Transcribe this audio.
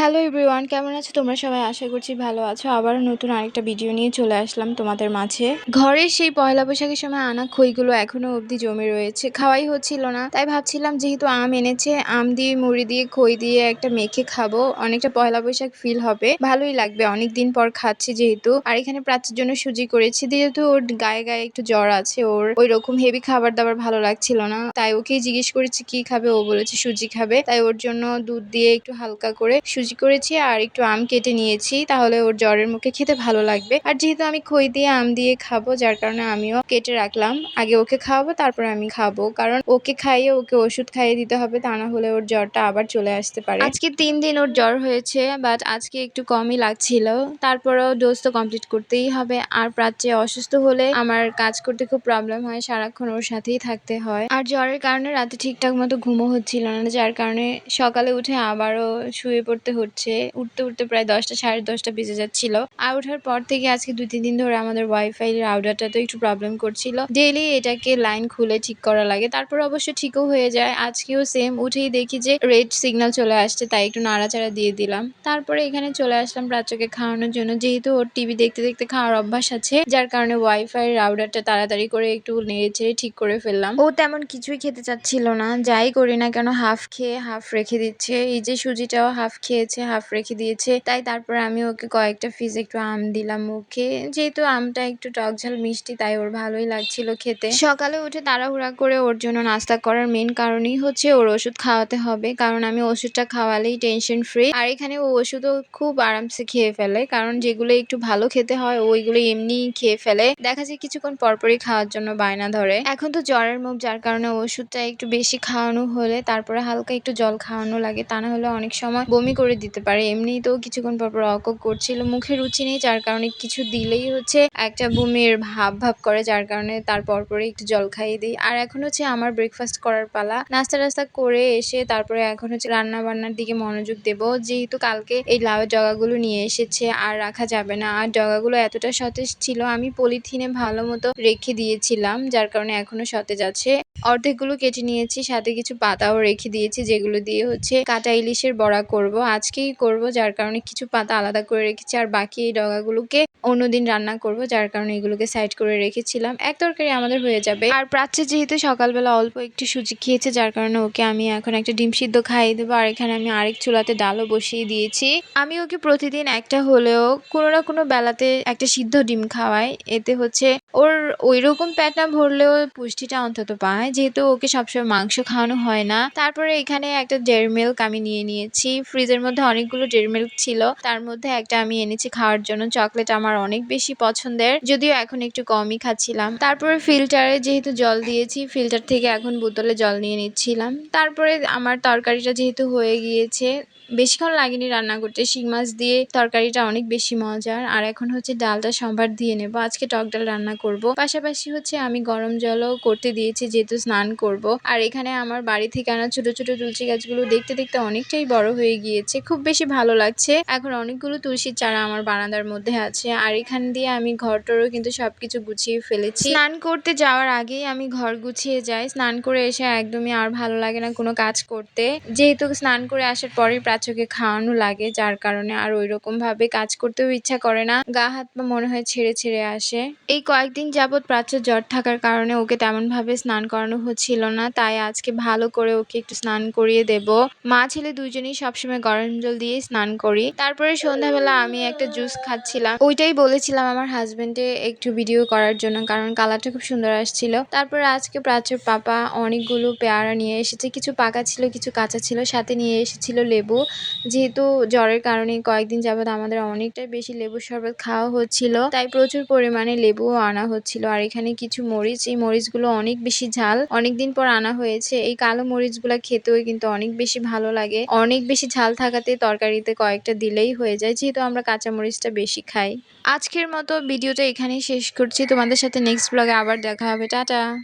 Hello everyone কেমন আছো? তোমরা সবাই আশা করছি ভালো আছো। আবার নতুন আরেকটা ভিডিও নিয়ে চলে আসলাম তোমাদের মাঝে। ঘরে সেই পয়লা বৈশাখের সময় আনা খইগুলো এখনও অবধি জমে রয়েছে। খাওয়াই হচ্ছিল না, তাই ভাবছিলাম যেহেতু আম এনেছে, আম দিয়ে, মুড়ি দিয়ে, খই দিয়ে একটা মেখে খাব। অনেকটা পয়লা বৈশাখ ফিল হবে। ভালোই লাগবে অনেক দিন পর খাচ্ছি যেহেতু। আর এখানে প্রাচ্যের জন্য সুজি করেছি, যেহেতু ওর গায়ে গায়ে একটু জ্বর আছে, ওর ওই রকম হেভি খাবার দাবার ভালো লাগছিল না। তাই ওকেই জিজ্ঞেস করেছি, কি খাবে? ও বলেছে, সুজি খাবে। তাই ওর জন্য দুধ দিয়ে একটু হালকা করে সুজি করেছি আর একটু আম কেটে নিয়েছি, তাহলে ওর জ্বরের মুখে খেতে ভালো লাগবে। আর যেহেতু আমি খই দিয়ে আম দিয়ে খাব, যার কারণে আমিও কেটে রাখলাম। আগে ওকে খাওয়াবো, তারপর আমি খাব। কারণ ওকে খাইয়ে ওকে ওষুধ খাইয়ে দিতে হবে, তা না হলে ওর জ্বরটা আবার চলে আসতে পারে। আজকে তিন দিন ওর জ্বর হয়েছে বাট আজকে একটু কমই লাগছিল। তারপরেও ডোজ তো কমপ্লিট করতেই হবে। আর প্রাচ্যে অসুস্থ হলে আমার কাজ করতে খুব প্রবলেম হয়, সারাক্ষণ ওর সাথেই থাকতে হয়। আর জ্বরের কারণে রাতে ঠিকঠাক মতো ঘুমও হচ্ছিল না, যার কারণে সকালে উঠে আবারও শুয়ে পড়তে হচ্ছে। উঠতে উঠতে প্রায় দশটা, সাড়ে দশটা বেজে যাচ্ছিল। আর ওঠার পর থেকে আজকে দু তিন দিন ধরে আমাদের ওয়াইফাই রাউডারটা তো একটু প্রবলেম করছিল। ডেইলি এটাকে লাইন খুলে ঠিক করা লাগে। তারপর অবশ্য ঠিকও হয়ে যায়। আজকেও সেম উঠেই দেখি যে রেড সিগন্যাল চলে আসছে, তাই একটু নাড়াচাড়া দিয়ে দিলাম। তারপরে এখানে চলে আসলাম প্রাচ্যকে খাওয়ানোর জন্য। যেহেতু ওর টিভি দেখতে দেখতে খাওয়ার অভ্যাস আছে, যার কারণে ওয়াইফাই রাউডারটা তাড়াতাড়ি করে একটু নেড়ে ঠিক করে ফেললাম। ও তেমন কিছুই খেতে চাচ্ছিল না। যাই করি না কেন হাফ খেয়ে হাফ রেখে দিচ্ছে। এই যে সুজিটাও হাফ খেয়েছে হাফ রেখে দিয়েছে। তাই তারপর আমি ওকে কয়েকটা পিস একটু আম দিলাম মুখে। যেহেতু আমটা একটু টক ঝাল, মিষ্টি, তাই ওর ভালোই লাগছিল খেতে। সকালে উঠে তাড়াহুড়া করে ওর জন্য নাস্তা করার মেন কারণই হচ্ছে ওর ওষুধ খাওয়াতে হবে। কারণ আমি ওষুধটা খাওয়ালেই টেনশন ফ্রি আর এখানে ও ওষুধও খুব আরামসে খেয়ে ফেলে। কারণ যেগুলো একটু ভালো খেতে হয়, ওইগুলো এমনি খেয়ে ফেলে। দেখা যায় কিছুক্ষণ পরপরই খাওয়ার জন্য বায়না ধরে। এখন তো জ্বরের মুখ, যার কারণে ওষুধটা একটু বেশি খাওয়ানো হলে তারপরে হালকা একটু জল খাওয়ানো লাগে। তা না হলে অনেক সময় বমি করে দিতে পারে। এমনি তো কিছুক্ষণ পর পর অক করছিল মুখে রুচি নেই, যার কারণে কিছু দিলেই হচ্ছে একটা বমির ভাব ভাব করে, যার কারণে তার পরপরে একটু জল খাইয়ে দিই। আর এখন হচ্ছে আমার ব্রেকফাস্ট করার পালা। নাস্তা টাস্তা করে এসে তারপরে এখন হচ্ছে রান্না বান্নার দিকে মনোযোগ দেব। যেহেতু কালকে এই লাউ জগাগুলো নিয়ে এসেছে, আর রাখা যাবে না। আর জগাগুলো এতটা সতেজ ছিল, আমি পলিথিনে ভালো মতো রেখে দিয়েছিলাম, যার কারণে এখনও সতেজ আছে। অর্ধেকগুলো কেটে নিয়েছি, সাথে কিছু পাতাও রেখে দিয়েছি, যেগুলো দিয়ে হচ্ছে কাটা ইলিশের বড়া করব। আজকেই করব, যার কারণে কিছু পাতা আলাদা করে রেখেছি, আর বাকি এই ডগাগুলোকে অন্যদিন রান্না করব, যার কারণে এগুলোকে সাইড করে রেখেছিলাম। এক তরকারি আমাদের হয়ে যাবে। আর প্রাচ্যে যেহেতু সকালবেলা অল্প একটু সুজি খেয়েছে, যার কারণে ওকে আমি এখন একটা ডিম সিদ্ধ খাইয়ে দেবো, আর এখানে আমি আরেক চুলাতে ডালও বসিয়ে দিয়েছি। আমি ওকে প্রতিদিন একটা হলেও কোনো না কোনো বেলাতে একটা সিদ্ধ ডিম খাওয়াই, এতে হচ্ছে ওর ওই রকম পেট না ভরলেও পুষ্টিটা অন্তত পায়। যেহেতু ওকে সবসময় মাংস খাওয়ানো হয় না, তারপরে এখানে একটা ডেয়ারি মিল্ক আমি নিয়ে নিয়েছি। ফ্রিজের মধ্যে অনেকগুলো ডেয়ারি মিল্ক ছিল। তার মধ্যে একটা আমি এনেছি খাওয়ার জন্য। চকলেট আমার অনেক বেশি পছন্দের, যদিও এখন একটু কমই খাচ্ছিলাম। তারপরে ফিল্টারে যেহেতু জল দিয়েছি ফিল্টার থেকে এখন বোতলে জল নিয়ে নিচ্ছিলাম। তারপরে আমার তরকারিটা যেহেতু হয়ে গিয়েছে, বেশিক্ষণ লাগেনি রান্না করতে। শিং মাছ দিয়ে তরকারিটা অনেক বেশি মজার। আর এখন হচ্ছে ডালটা সম্ভার দিয়ে নেব। আজকে টক ডাল রান্না করব। পাশাপাশি হচ্ছে আমি গরম জলও করতে দিয়েছি, যেহেতু স্নান করব। আর এখানে আমার বাড়ি থেকে আনা ছোট ছোট তুলসী গাছগুলো দেখতে দেখতে অনেকটাই বড় হয়ে গিয়েছে। খুব বেশি ভালো লাগছে। এখন অনেকগুলো তুলসীর চারা আমার বারান্দার মধ্যে আছে। আর এখান দিয়ে আমি ঘরটরও কিন্তু সবকিছু গুছিয়ে ফেলেছি। স্নান করতে যাওয়ার আগেই আমি ঘর গুছিয়ে যাই। স্নান করে এসে একদমই আর ভালো লাগে না কোনো কাজ করতে। যেহেতু স্নান করে আসার পরেই প্রাচ্যকে খাওয়ানো লাগে, যার কারণে আর ওই রকম ভাবে কাজ করতেও ইচ্ছা করে না। গা হাত মনে হয় ছেড়ে ছেড়ে আসে। এই কয়েকদিন যাবৎ প্রাচ্য জ্বর থাকার কারণে ওকে তেমন ভাবে স্নান করানো হচ্ছিল না, তাই আজকে ভালো করে ওকে একটু স্নান করিয়ে দেব। মা ছেলে দুজনেই সবসময় গরম জল দিয়ে স্নান করি। তারপরে সন্ধ্যাবেলা আমি একটা জুস খাচ্ছিলাম। ওইটাই বলেছিলাম আমার হাজবেন্ডে একটু ভিডিও করার জন্য, কারণ কালারটা খুব সুন্দর আসছিল। তারপরে আজকে প্রাচ্যের পাপা অনেকগুলো পেয়ারা নিয়ে এসেছে। কিছু পাকা ছিল, কিছু কাঁচা ছিল, সাথে নিয়ে এসেছিল লেবু। যেহেতু জ্বরের কারণে কয়েকদিন যাবৎ আমাদের অনেকটাই বেশি লেবুর শরবত খাওয়া হচ্ছিল, তাই প্রচুর পরিমাণে লেবুও আনা হচ্ছিল। আর এখানে কিছু মরিচ, এই মরিচগুলো অনেক বেশি ঝাল। অনেকদিন পর আনা হয়েছে। এই কালো মরিচগুলা খেতেও কিন্তু অনেক বেশি ভালো লাগে। অনেক বেশি ঝাল থাকাতে তরকারিতে কয়েকটা দিলেই হয়ে যায়, যেহেতু আমরা কাঁচা মরিচটা বেশি খাই। আজকের মতো ভিডিওটা এখানেই শেষ করছি। তোমাদের সাথে নেক্সট ব্লগে আবার দেখা হবে। টাটা!